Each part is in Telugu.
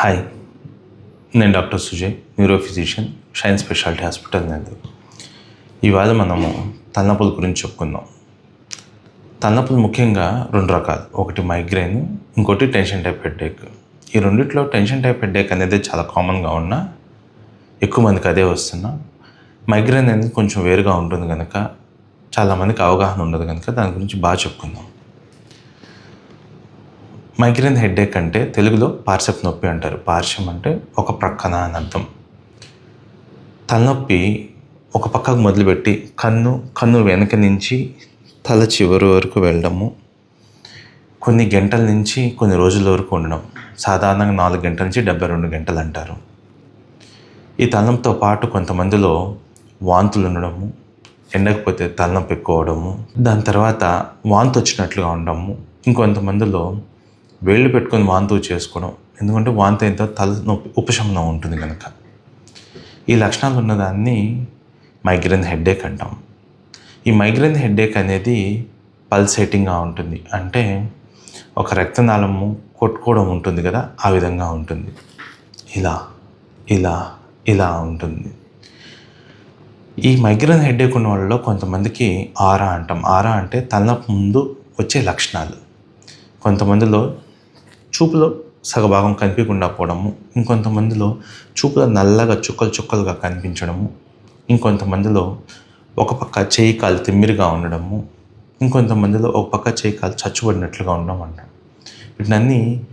హాయ్ నేను doctor Sujay neuro physician Shine speciality hospital నేను ఇవాళ మనము తలనొప్పుల గురించి చెప్పుకుందాం. తలనొప్పులు ముఖ్యంగా రెండు రకాలు. ఒకటి మైగ్రైన్ ఇంకోటి టెన్షన్ టైప్ హెడ్డేక్ ఈ రెండిట్లో టెన్షన్ టైప్ హెడ్డేక్ అనేది చాలా కామన్గా ఉన్నా ఎక్కువ మందికి అదే వస్తున్నా మైగ్రైన్ అనేది కొంచెం వేరుగా ఉంటుంది కనుక చాలామందికి అవగాహన ఉండదు కనుక దాని గురించి బాగా చెప్పుకుందాం. మైగ్రేన్ హెడ్ఏక్ అంటే తెలుగులో పార్శ్వపు నొప్పి అంటారు. పార్శ్వం అంటే ఒక ప్రక్కన అని అర్థం. తలనొప్పి ఒక పక్కకు మొదలుపెట్టి కన్ను కన్ను వెనక నుంచి తల చివరి వరకు వెళ్ళడము కొన్ని గంటల నుంచి కొన్ని రోజుల వరకు ఉండడం. సాధారణంగా నాలుగు గంటల నుంచి డెబ్బై రెండు గంటలు అంటారు. ఈ తలనొప్పితో పాటు కొంతమందిలో వాంతులు ఉండడము ఎండకపోతే తలనొప్పి ఎక్కువ అవడము దాని తర్వాత వాంతి వచ్చినట్లుగా ఉండడము ఇంకొంతమందిలో వేళ్ళు పెట్టుకొని వాంతు చేసుకోవడం. ఎందుకంటే వాంతి అయితే తల నొప్పి ఉపశమనం ఉంటుంది కనుక. ఈ లక్షణాలు ఉన్నదాన్ని మైగ్రేన్ హెడ్ఏక్ అంటాం. ఈ మైగ్రేన్ హెడ్ఏక్ అనేది పల్సేటింగ్గా ఉంటుంది. అంటే ఒక రక్తనాళము కొట్టుకోవడం ఉంటుంది కదా ఆ విధంగా ఉంటుంది. ఇలా ఇలా ఇలా ఉంటుంది. ఈ మైగ్రేన్ హెడ్ఏక్ ఉన్న వాళ్ళలో కొంతమందికి ఆరా అంటాం. ఆరా అంటే తలనొప్పి ముందు వచ్చే లక్షణాలు. కొంతమందిలో చూపులో సగభాగం కనిపించకుండా పోవడము ఇంకొంతమందిలో చూపులో నల్లగా చుక్కలు చుక్కలుగా కనిపించడము ఇంకొంతమందిలో ఒక పక్క చేయి కాలు తిమ్మిరిగా ఉండడము ఇంకొంతమందిలో ఒక పక్క చేయి కాలు చచ్చుబడినట్లుగా ఉండడం అంటాం. వీటినన్నీ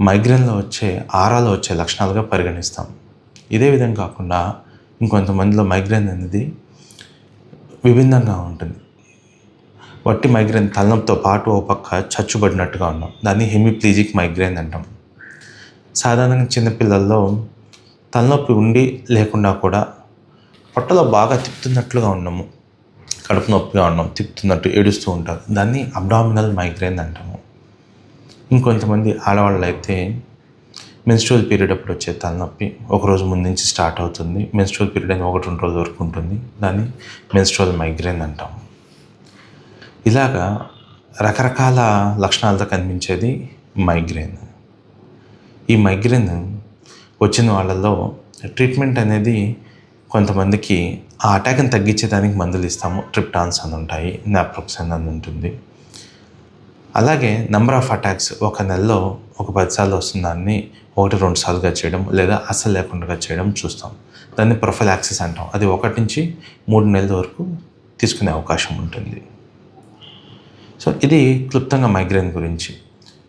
మైగ్రేన్లో వచ్చే ఆరాలో వచ్చే లక్షణాలుగా పరిగణిస్తాం. ఇదే విధంగా కాకుండా ఇంకొంతమందిలో మైగ్రేన్ అనేది విభిన్నంగా ఉంటుంది. వట్టి మైగ్రేన్ తలనొప్పితో పాటు ఒక పక్క చచ్చుబడినట్టుగా ఉన్నాం. దాన్ని హెమిప్లీజిక్ మైగ్రేన్ అంటాం. సాధారణంగా చిన్నపిల్లల్లో తలనొప్పి ఉండి లేకుండా కూడా పొట్టలో బాగా తిప్పుతున్నట్లుగా ఉన్నాము. కడుపు నొప్పిగా ఉన్నాం తిప్పుతున్నట్టు ఏడుస్తూ ఉంటారు. దాన్ని అబ్డామినల్ మైగ్రేన్ అంటాము. ఇంకొంతమంది ఆడవాళ్ళు అయితే మెన్స్ట్రువల్ పీరియడ్ అప్పుడు వచ్చే తలనొప్పి ఒకరోజు ముందు నుంచి స్టార్ట్ అవుతుంది. మెన్స్ట్రువల్ పీరియడ్ అని ఒకటి రెండు రోజుల వరకు ఉంటుంది. దాన్ని మెన్స్ట్రువల్ మైగ్రేన్ అంటాము. ఇలాగా రకరకాల లక్షణాలతో కనిపించేది మైగ్రేన్. ఈ మైగ్రేన్ వచ్చిన వాళ్ళలో ట్రీట్మెంట్ అనేది కొంతమందికి ఆ అటాక్ని తగ్గించేదానికి మందులు ఇస్తాము. ట్రిప్టాన్స్ అని ఉంటాయి నాప్రోక్సన్ అని ఉంటుంది. అలాగే నెంబర్ ఆఫ్ అటాక్స్ ఒక నెలలో ఒక పదిసార్లు వస్తుందాన్ని ఒకటి రెండు సార్లుగా చేయడం లేదా అస్సలు లేకుండా చేయడం చూస్తాం. దాన్ని ప్రొఫైల్ యాక్సెస్ అంటాం. అది ఒకటి నుంచి మూడు నెలల వరకు తీసుకునే అవకాశం ఉంటుంది. సో ఇది క్లుప్తంగా మైగ్రేన్ గురించి.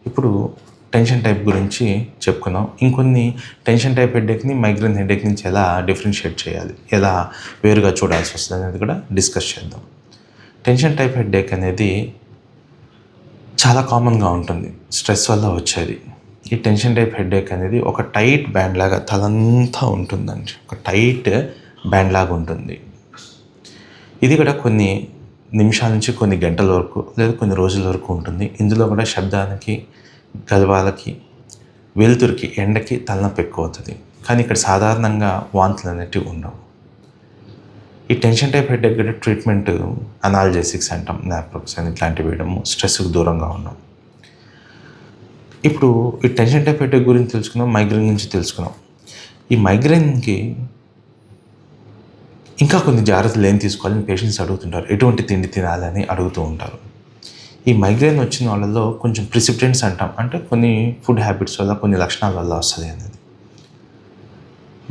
ఇప్పుడు టెన్షన్ టైప్ గురించి చెప్పుకుందాం. ఇంకొన్ని టెన్షన్ టైప్ హెడ్డేక్ని మైగ్రేన్ హెడేక్ నుంచి ఎలా డిఫరెన్షియేట్ చేయాలి? ఎలా వేరుగా చూడాల్సి వస్తుంది అనేది కూడా డిస్కస్ చేద్దాం. టెన్షన్ టైప్ హెడ్డేక్ అనేది చాలా కామన్గా ఉంటుంది. స్ట్రెస్ వల్ల వచ్చేది. ఈ టెన్షన్ టైప్ హెడ్డేక్ అనేది ఒక టైట్ బ్యాండ్ లాగా తలంతా ఉంటుందండి. ఒక టైట్ బ్యాండ్ లాగా ఉంటుంది. ఇది కూడా కొన్ని నిమిషాల నుంచి కొన్ని గంటల వరకు లేదా కొన్ని రోజుల వరకు ఉంటుంది. ఇందులో కూడా శబ్దానికి గదవాలకి వెలుతురికి ఎండకి తలనొప్పి ఎక్కువ అవుతుంది కానీ ఇక్కడ సాధారణంగా వాంతులు అనేటివి ఉండవు. ఈ టెన్షన్ టైప్ హెడ్ కూడా ట్రీట్మెంట్ అనాలజెసిక్స్ అంటాం నాప్రోక్సన్ ఇట్లాంటివి వేయడము స్ట్రెస్కి దూరంగా ఉన్నాం ఇప్పుడు ఈ టెన్షన్ టైప్ హెడ్ గురించి తెలుసుకున్నాం మైగ్రేన్ గురించి తెలుసుకున్నాం ఈ మైగ్రేన్కి ఇంకా కొన్ని జాగ్రత్తలు ఏం తీసుకోవాలని పేషెంట్స్ అడుగుతుంటారు. ఎటువంటి తిండి తినాలని అడుగుతూ ఉంటారు. ఈ మైగ్రేన్ వచ్చిన వాళ్ళలో కొంచెం ప్రిసిప్టెంట్స్ అంటాం. అంటే కొన్ని ఫుడ్ హ్యాబిట్స్ వల్ల కొన్ని లక్షణాల వల్ల వస్తుంది అనేది.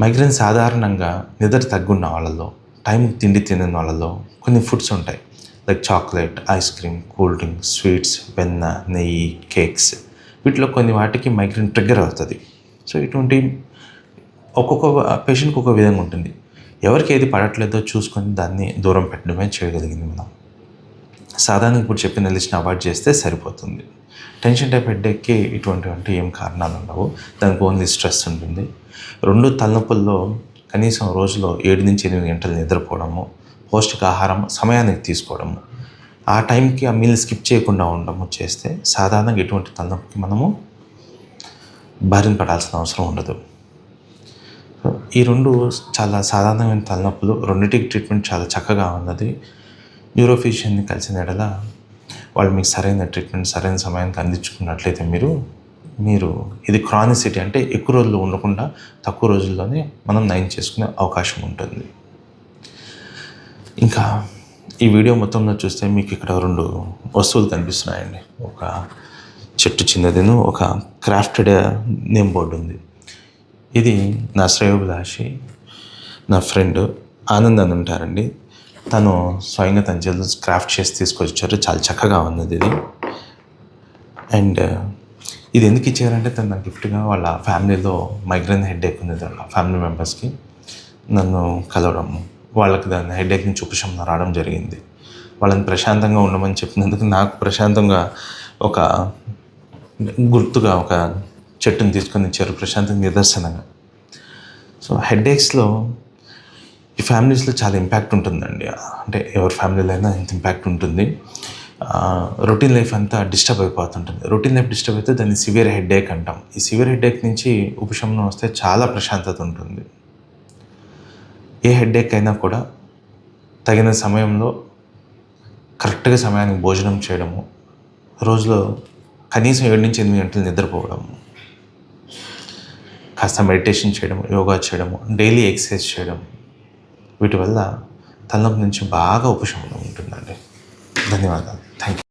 మైగ్రేన్ సాధారణంగా నిద్ర తగ్గున్న వాళ్ళలో టైం తిండి తినని వాళ్ళలో కొన్ని ఫుడ్స్ ఉంటాయి. Like chocolate ice cream cool drink sweets వెన్న నెయ్యి కేక్స్ వీటిలో కొన్ని వాటికి మైగ్రేన్ ట్రిగ్గర్ అవుతుంది. సో ఇటువంటి ఒక్కొక్క పేషెంట్కి ఒక విధంగా ఉంటుంది. ఎవరికి ఏది పడట్లేదో చూసుకొని దాన్ని దూరం పెట్టడమే చేయగలిగింది మనం. సాధారణంగా ఇప్పుడు చెప్పిన లిస్ట్ని అవాయిడ్ చేస్తే సరిపోతుంది. టెన్షన్ టైప్ హెడ్ఏక్కి ఇటువంటి ఏం కారణాలు ఉండవు. దానికి ఓన్లీ స్ట్రెస్ ఉంటుంది. రెండు తలనొప్పుల్లో కనీసం రోజులో ఏడు నుంచి ఎనిమిది గంటలు నిద్రపోవడము పౌష్టికాహారం సమయానికి తీసుకోవడము ఆ టైంకి ఆ మీల్ స్కిప్ చేయకుండా ఉండడము చేస్తే సాధారణంగా ఎటువంటి తలనొప్పికి మనము బారిన పడాల్సిన అవసరం ఉండదు. ఈ రెండు చాలా సాధారణమైన తలనొప్పులు రెండింటికి ట్రీట్మెంట్ చాలా చక్కగా ఉన్నది. న్యూరోఫిషియన్ని కలిసిన ఎడల వాళ్ళు మీకు సరైన ట్రీట్మెంట్ సరైన సమయానికి అందించుకున్నట్లయితే మీరు మీరు ఇది క్రానిసిటీ అంటే ఎక్కువ రోజులు ఉండకుండా తక్కువ రోజుల్లోనే మనం నయం చేసుకునే అవకాశం ఉంటుంది. ఇంకా ఈ వీడియో మొత్తంలో చూస్తే మీకు ఇక్కడ రెండు వస్తువులు కనిపిస్తున్నాయండి. ఒక చెట్టు చిన్నదిను ఒక క్రాఫ్టెడ్ నేమ్ బోర్డు ఉంది. ఇది నా శ్రేయోభిలాషి నా ఫ్రెండ్ ఆనంద్ అని ఉంటారండి. తను స్వయంగా తన చేతులు క్రాఫ్ట్ చేసి తీసుకొచ్చారు. చాలా చక్కగా ఉన్నది ఇది. అండ్ ఇది ఎందుకు ఇచ్చారంటే తను నాకు గిఫ్ట్గా వాళ్ళ ఫ్యామిలీలో మైగ్రేన్ హెడేక్ ఉంది వాళ్ళ ఫ్యామిలీ మెంబర్స్కి. నన్ను కలవడం వాళ్ళకి దాని హెడేక్ నుంచి రావడం జరిగింది. వాళ్ళని ప్రశాంతంగా ఉండమని చెప్పినందుకు నాకు ప్రశాంతంగా ఒక గుర్తుగా ఒక చెట్టుని తీసుకొని ఇచ్చారు ప్రశాంతం నిదర్శనంగా. సో హెడేక్స్లో ఈ ఫ్యామిలీస్లో చాలా ఇంపాక్ట్ ఉంటుందండి. అంటే ఎవరి ఫ్యామిలీలో అయినా ఇంత ఇంపాక్ట్ ఉంటుంది. రొటీన్ లైఫ్ అంతా డిస్టర్బ్ అయిపోతుంటుంది. రొటీన్ లైఫ్ డిస్టర్బ్ అయితే దాన్ని సివియర్ హెడేక్ అంటాం. ఈ సివియర్ హెడేక్ నుంచి ఉపశమనం వస్తే చాలా ప్రశాంతత ఉంటుంది. ఏ హెడేక్ అయినా కూడా తగిన సమయంలో కరెక్ట్గా సమయానికి భోజనం చేయడము రోజులో కనీసం ఏడు నుంచి ఎనిమిది గంటలు నిద్రపోవడము కాస్త మెడిటేషన్ చేయడం యోగా చేయడము డైలీ ఎక్సర్సైజ్ చేయడం వీటి వల్ల తలనొప్పి నుంచి బాగా ఉపశమనం ఉంటుందండి. ధన్యవాదాలు. Thank you